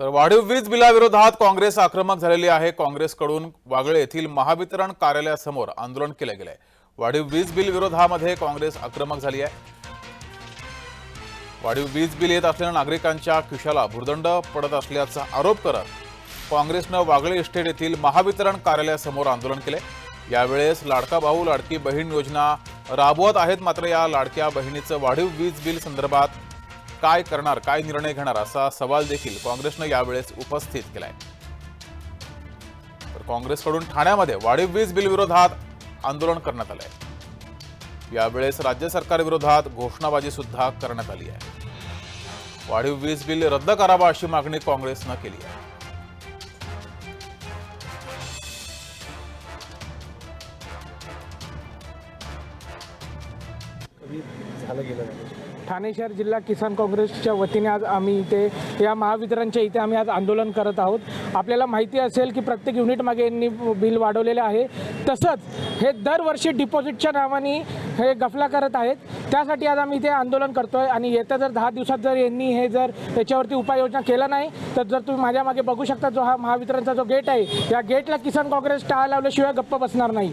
तर वाढीव वीज बिलाविरोधात काँग्रेस आक्रमक झालेली आहे. काँग्रेसकडून वागळे येथील महावितरण कार्यालयासमोर आंदोलन केलं गेलंय वाढीव वीज बिल विरोधामध्ये काँग्रेस आक्रमक झाली आहे. वाढीव वीज बिल येत असलेल्या नागरिकांच्या खिशाला भुर्दंड पडत असल्याचा आरोप करत काँग्रेसनं वागळे इस्टेट येथील महावितरण कार्यालयासमोर आंदोलन केले. यावेळेस लाडका भाऊ लाडकी बहीण योजना राबवत आहेत. मात्र या लाडक्या बहिणीचं वाढीव वीज बिल संदर्भात काय करणार काय निर्णय घेणार असा सवाल देखील काँग्रेसनं यावेळेस उपस्थित केलाय. तर काँग्रेसकडून ठाण्यामध्ये वाढीव वीज बिल विरोधात आंदोलन करण्यात आलंय. यावेळेस राज्य सरकारविरोधात घोषणाबाजी सुद्धा करण्यात आली आहे. वाढीव वीज बिल रद्द करावा अशी मागणी काँग्रेसनं केली आहे. ठाणे शहर जिल्हा किसान काँग्रेसच्या वतीने आज आम्ही इथे या महावितरणच्या इथे आम्ही आज आंदोलन करत आहोत. आपल्याला माहिती असेल की प्रत्येक युनिट मागे यांनी बिल वाढवलेले आहे. तसंच हे दरवर्षी डिपॉझिटच्या नावाने हे गफला करत आहेत. त्यासाठी आज आम्ही इथे आंदोलन करतो आहे आणि येत्या जर दहा दिवसात जर यांनी हे जर याच्यावरती उपाययोजना केला नाही तर जर तुम्ही माझ्या मागे बघू शकता जो हा महावितरणचा जो गेट आहे या गेटला किसान काँग्रेस टाळा लावल्याशिवाय गप्प बसणार नाही.